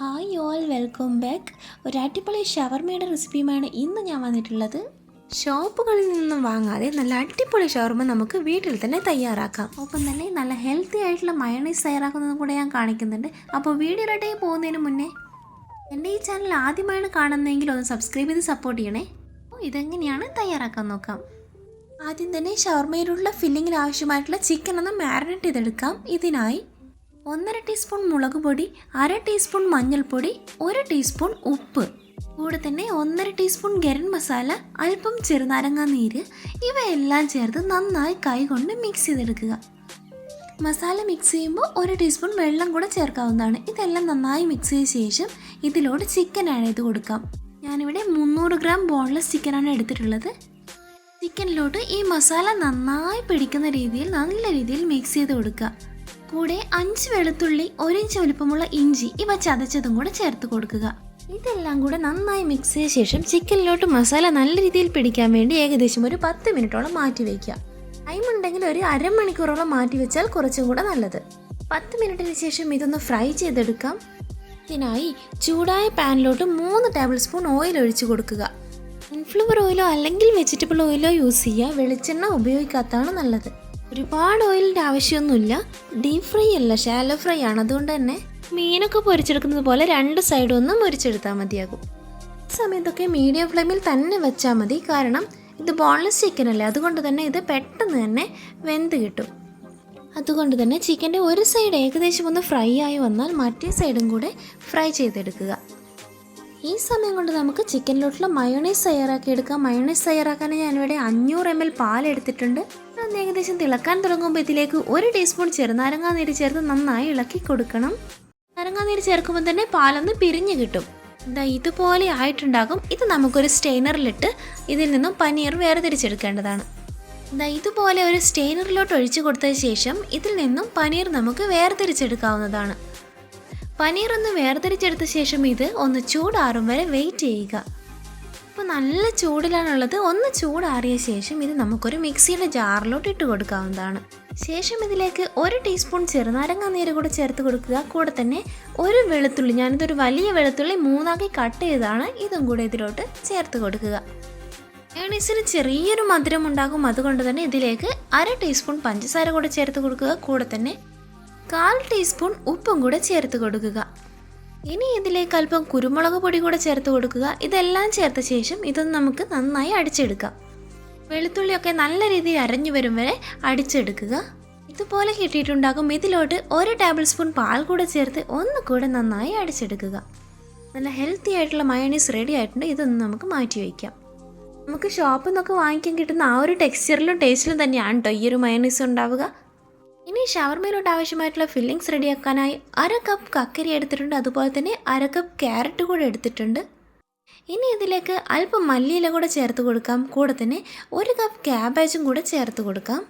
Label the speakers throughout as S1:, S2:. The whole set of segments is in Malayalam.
S1: ഹായ് ഓൾ വെൽക്കം ബാക്ക് ഒരു അടിപൊളി ഷവർമയുടെ റെസിപ്പിയുമാണ് ഇന്ന് ഞാൻ വന്നിട്ടുള്ളത്. ഷോപ്പുകളിൽ നിന്നും വാങ്ങാതെ നല്ല അടിപൊളി ഷവർമ നമുക്ക് വീട്ടിൽ തന്നെ തയ്യാറാക്കാം. ഒപ്പം തന്നെ നല്ല ഹെൽത്തി ആയിട്ടുള്ള മയണൈസ് തയ്യാറാക്കുന്നതും കൂടെ ഞാൻ കാണിക്കുന്നുണ്ട്. അപ്പോൾ വീഡിയോയിലോട്ടേ പോകുന്നതിന് മുന്നേ എന്റെ ഈ ചാനൽ ആദ്യമായാണ് കാണുന്നതെങ്കിൽ ഒന്ന് സബ്സ്ക്രൈബ് ചെയ്ത് സപ്പോർട്ട് ചെയ്യണേ. അപ്പോൾ ഇതെങ്ങനെയാണ് തയ്യാറാക്കാൻ നോക്കാം. ആദ്യം തന്നെ ഷവർമയിലുള്ള ഫില്ലിങ്ങിന് ആവശ്യമായിട്ടുള്ള ചിക്കൻ ഒന്ന് മാരിനേറ്റ് ചെയ്തെടുക്കാം. ഇതിനായി ഒന്നര ടീസ്പൂൺ മുളക് പൊടി അര ടീസ്പൂൺ മഞ്ഞൾപ്പൊടി ഒരു ടീസ്പൂൺ ഉപ്പ്. കൂടെ തന്നെ ഒന്നര ടീസ്പൂൺ ഗരം മസാല അല്പം ചെറുനാരങ്ങാ നീര് ഇവയെല്ലാം ചേർത്ത് നന്നായി കൈകൊണ്ട് മിക്സ് ചെയ്തെടുക്കുക. മസാല മിക്സ് ചെയ്യുമ്പോൾ ഒരു ടീസ്പൂൺ വെള്ളം കൂടെ ചേർക്കാവുന്നതാണ്. ഇതെല്ലാം നന്നായി മിക്സ് ചെയ്ത ശേഷം ഇതിലോട് ചിക്കൻ ആഡ് ചെയ്ത് കൊടുക്കാം. ഞാനിവിടെ മുന്നൂറ് ഗ്രാം ബോൺലെസ് ചിക്കനാണ് എടുത്തിട്ടുള്ളത്. ചിക്കനിലോട്ട് ഈ മസാല നന്നായി പിടിക്കുന്ന രീതിയിൽ നല്ല രീതിയിൽ മിക്സ് ചെയ്ത് കൊടുക്കുക. കൂടെ അഞ്ച് വെളുത്തുള്ളി ഒരിഞ്ച് വലുപ്പമുള്ള ഇഞ്ചി ഇവ ചതച്ചതും കൂടെ ചേർത്ത് കൊടുക്കുക. ഇതെല്ലാം കൂടെ നന്നായി മിക്സ് ചെയ്ത ശേഷം ചിക്കനിലോട്ട് മസാല നല്ല രീതിയിൽ പിടിക്കാൻ വേണ്ടി ഏകദേശം ഒരു പത്ത് മിനിറ്റോളം മാറ്റി വയ്ക്കുക. ടൈം ഉണ്ടെങ്കിൽ ഒരു അരമണിക്കൂറോളം മാറ്റി വെച്ചാൽ കുറച്ചും കൂടെ നല്ലത്. പത്ത് മിനിറ്റിന് ശേഷം ഇതൊന്ന് ഫ്രൈ ചെയ്തെടുക്കാം. ഇതിനായി ചൂടായ പാനിലോട്ട് മൂന്ന് ടേബിൾ സ്പൂൺ ഓയിൽ ഒഴിച്ചു കൊടുക്കുക. സൺഫ്ലവർ ഓയിലോ അല്ലെങ്കിൽ വെജിറ്റബിൾ ഓയിലോ യൂസ് ചെയ്യുക വെളിച്ചെണ്ണ ഉപയോഗിക്കാത്തതാണ് നല്ലത്. ഒരുപാട് ഓയിലിന്റെ ആവശ്യമൊന്നുമില്ല. ഡീപ് ഫ്രൈ അല്ല ഷാലോ ഫ്രൈ ആണ്. അതുകൊണ്ട് തന്നെ മീനൊക്കെ പൊരിച്ചെടുക്കുന്നത് പോലെ രണ്ട് സൈഡും ഒന്ന് മുരിച്ചെടുത്താൽ മതിയാകും. സമയത്തൊക്കെ മീഡിയം ഫ്ലെയിമിൽ തന്നെ വെച്ചാൽ മതി. കാരണം ഇത് ബോൺലെസ് ചിക്കൻ അല്ലേ? അതുകൊണ്ട് തന്നെ ഇത് പെട്ടെന്ന് തന്നെ വെന്ത് കിട്ടും. അതുകൊണ്ട് തന്നെ ചിക്കന്റെ ഒരു സൈഡ് ഏകദേശം ഒന്ന് ഫ്രൈ ആയി വന്നാൽ മറ്റേ സൈഡും കൂടെ ഫ്രൈ ചെയ്തെടുക്കുക. ഈ സമയം കൊണ്ട് നമുക്ക് ചിക്കനിലോട്ടുള്ള മയോണൈസ് തയ്യാറാക്കി എടുക്കാം. മയോണൈസ് തയ്യാറാക്കാൻ ഞാനിവിടെ അഞ്ഞൂറ് എം എൽ പാൽ എടുത്തിട്ടുണ്ട് അത് ഏകദേശം തിളക്കാൻ തുടങ്ങുമ്പോൾ ഇതിലേക്ക് ഒരു ടീസ്പൂൺ ചെറുനാരങ്ങാ നീര് ചേർത്ത് നന്നായി ഇളക്കി കൊടുക്കണം. നാരങ്ങാ നീര് ചേർക്കുമ്പോൾ തന്നെ പാലൊന്ന് പിരിഞ്ഞു കിട്ടും. എന്താ ഇതുപോലെ ആയിട്ടുണ്ടാകും. ഇത് നമുക്കൊരു സ്റ്റെയിനറിലിട്ട് ഇതിൽ നിന്നും പനീർ വേർതിരിച്ചെടുക്കേണ്ടതാണ്. എന്താ ഇതുപോലെ ഒരു സ്റ്റെയിനറിലോട്ട് ഒഴിച്ചു കൊടുത്തതിന് ശേഷം ഇതിൽ നിന്നും പനീർ നമുക്ക് വേർതിരിച്ചെടുക്കാവുന്നതാണ്. പനീർ ഒന്ന് വേർതിരിച്ചെടുത്ത ശേഷം ഇത് ഒന്ന് ചൂടാറും വരെ വെയിറ്റ് ചെയ്യുക. ഇപ്പോൾ നല്ല ചൂടിലാണുള്ളത്. ഒന്ന് ചൂടാറിയ ശേഷം ഇത് നമുക്കൊരു മിക്സിയുടെ ജാറിലോട്ട് ഇട്ട് കൊടുക്കാവുന്നതാണ്. ശേഷം ഇതിലേക്ക് ഒരു ടീസ്പൂൺ ചെറുനാരങ്ങ നീര് കൂടെ ചേർത്ത് കൊടുക്കുക. കൂടെ തന്നെ ഒരു വെളുത്തുള്ളി ഞാനിതൊരു വലിയ വെളുത്തുള്ളി മൂന്നാക്കി കട്ട് ചെയ്താണ് ഇതും കൂടെ ഇതിലോട്ട് ചേർത്ത് കൊടുക്കുക. മയണീസിന് ചെറിയൊരു മധുരം ഉണ്ടാകും. അതുകൊണ്ട് തന്നെ ഇതിലേക്ക് അര ടീസ്പൂൺ പഞ്ചസാര കൂടെ ചേർത്ത് കൊടുക്കുക. കൂടെ തന്നെ കാൽ ടീസ്പൂൺ ഉപ്പും കൂടെ ചേർത്ത് കൊടുക്കുക. ഇനി ഇതിലേക്ക് അല്പം കുരുമുളക് പൊടി കൂടെ ചേർത്ത് കൊടുക്കുക. ഇതെല്ലാം ചേർത്ത ശേഷം ഇതൊന്ന് നമുക്ക് നന്നായി അടിച്ചെടുക്കാം. വെളുത്തുള്ളിയൊക്കെ നല്ല രീതിയിൽ അരഞ്ഞു വരും വരെ അടിച്ചെടുക്കുക. ഇതുപോലെ കിട്ടിയിട്ടുണ്ടാകും. ഇതിലോട്ട് ഒരു ടേബിൾ സ്പൂൺ പാൽ കൂടെ ചേർത്ത് ഒന്ന് കൂടെ നന്നായി അടിച്ചെടുക്കുക. നല്ല ഹെൽത്തി ആയിട്ടുള്ള മയണീസ് റെഡി ആയിട്ടുണ്ട്. ഇതൊന്ന് നമുക്ക് മാറ്റി വയ്ക്കാം. നമുക്ക് ഷോപ്പിൽ നിന്നൊക്കെ വാങ്ങിക്കാൻ കിട്ടുന്ന ആ ഒരു ടെക്സ്ചറിലും ടേസ്റ്റിലും തന്നെയാണ് കേട്ടോ ഈ ഒരു മയണീസ് ഉണ്ടാവുക. ഇനി ഷവർമയിലോട്ട് ആവശ്യമായിട്ടുള്ള ഫില്ലിങ്സ് റെഡിയാക്കാനായി അര കപ്പ് കക്കരി എടുത്തിട്ടുണ്ട്. അതുപോലെ തന്നെ അര കപ്പ് ക്യാരറ്റ് കൂടെ എടുത്തിട്ടുണ്ട്. ഇനി ഇതിലേക്ക് അല്പം മല്ലിയില കൂടെ ചേർത്ത് കൊടുക്കാം. കൂടെ തന്നെ ഒരു കപ്പ് ക്യാബേജും കൂടെ ചേർത്ത് കൊടുക്കാം.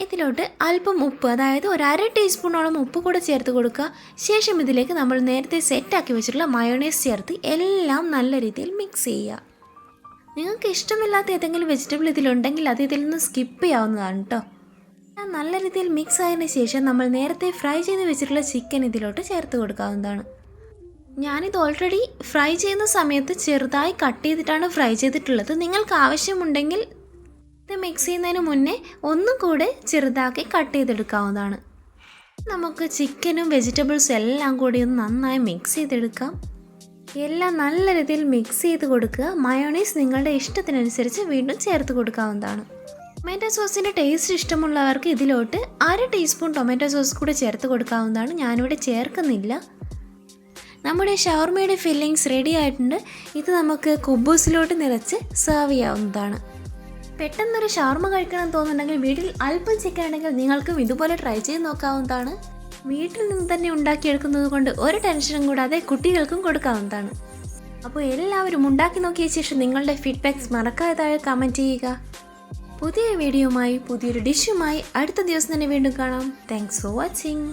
S1: ഇതിലോട്ട് അല്പം ഉപ്പ് അതായത് ഒരു അര ടീസ്പൂണോളം ഉപ്പ് കൂടെ ചേർത്ത് കൊടുക്കുക. ശേഷം ഇതിലേക്ക് നമ്മൾ നേരത്തെ സെറ്റാക്കി വെച്ചിട്ടുള്ള മയോണൈസ് ചേർത്ത് എല്ലാം നല്ല രീതിയിൽ മിക്സ് ചെയ്യുക. നിങ്ങൾക്ക് ഇഷ്ടമില്ലാത്ത ഏതെങ്കിലും വെജിറ്റബിൾ ഇതിലുണ്ടെങ്കിൽ അത് ഇതിൽ നിന്ന് സ്കിപ്പ് ചെയ്യാവുന്നതാണ് കേട്ടോ നല്ല രീതിയിൽ മിക്സ് ആയതിനു ശേഷം നമ്മൾ നേരത്തെ ഫ്രൈ ചെയ്ത് വെച്ചിട്ടുള്ള ചിക്കൻ ഇതിലോട്ട് ചേർത്ത് കൊടുക്കാവുന്നതാണ്. ഞാനിത് ഓൾറെഡി ഫ്രൈ ചെയ്യുന്ന സമയത്ത് ചെറുതായി കട്ട് ചെയ്തിട്ടാണ് ഫ്രൈ ചെയ്തിട്ടുള്ളത്. നിങ്ങൾക്ക് ആവശ്യമുണ്ടെങ്കിൽ ഇത് മിക്സ് ചെയ്യുന്നതിന് മുന്നേ ഒന്നും കൂടെ ചെറുതാക്കി കട്ട് ചെയ്തെടുക്കാവുന്നതാണ്. നമുക്ക് ചിക്കനും വെജിറ്റബിൾസും എല്ലാം കൂടി ഒന്ന് നന്നായി മിക്സ് ചെയ്തെടുക്കാം. എല്ലാം നല്ല രീതിയിൽ മിക്സ് ചെയ്ത് കൊടുക്കുക. മയോണൈസ് നിങ്ങളുടെ ഇഷ്ടത്തിനനുസരിച്ച് വീണ്ടും ചേർത്ത് കൊടുക്കാവുന്നതാണ്. ടൊമാറ്റോ സോസിന്റെ ടേസ്റ്റ് ഇഷ്ടമുള്ളവർക്ക് ഇതിലോട്ട് അര ടീസ്പൂൺ ടൊമാറ്റോ സോസ് കൂടെ ചേർത്ത് കൊടുക്കാവുന്നതാണ്. ഞാനിവിടെ ചേർക്കുന്നില്ല. നമ്മുടെ ഷവർമയുടെ ഫില്ലിങ്സ് റെഡി ആയിട്ടുണ്ട്. ഇത് നമുക്ക് കുബൂസിലോട്ട് നിറച്ച് സെർവ് ചെയ്യാവുന്നതാണ്. പെട്ടെന്നൊരു ഷവർമ കഴിക്കണം തോന്നുന്നുണ്ടെങ്കിൽ വീട്ടിൽ അല്പം ചിക്കൻ ഉണ്ടെങ്കിൽ നിങ്ങൾക്കും ഇതുപോലെ ട്രൈ ചെയ്ത് നോക്കാവുന്നതാണ്. വീട്ടിൽ നിന്ന് തന്നെ ഉണ്ടാക്കിയെടുക്കുന്നത് കൊണ്ട് ഒരു ടെൻഷനും കൂടാതെ കുട്ടികൾക്കും കൊടുക്കാവുന്നതാണ്. അപ്പോൾ എല്ലാവരും ഉണ്ടാക്കി നോക്കിയ ശേഷം നിങ്ങളുടെ ഫീഡ്ബാക്ക്സ് മറക്കാതെ താഴെ കമന്റ് ചെയ്യുക. പുതിയ വീഡിയോയുമായി പുതിയൊരു ഡിഷുമായി അടുത്ത ദിവസം തന്നെ വീണ്ടും കാണാം. Thanks for watching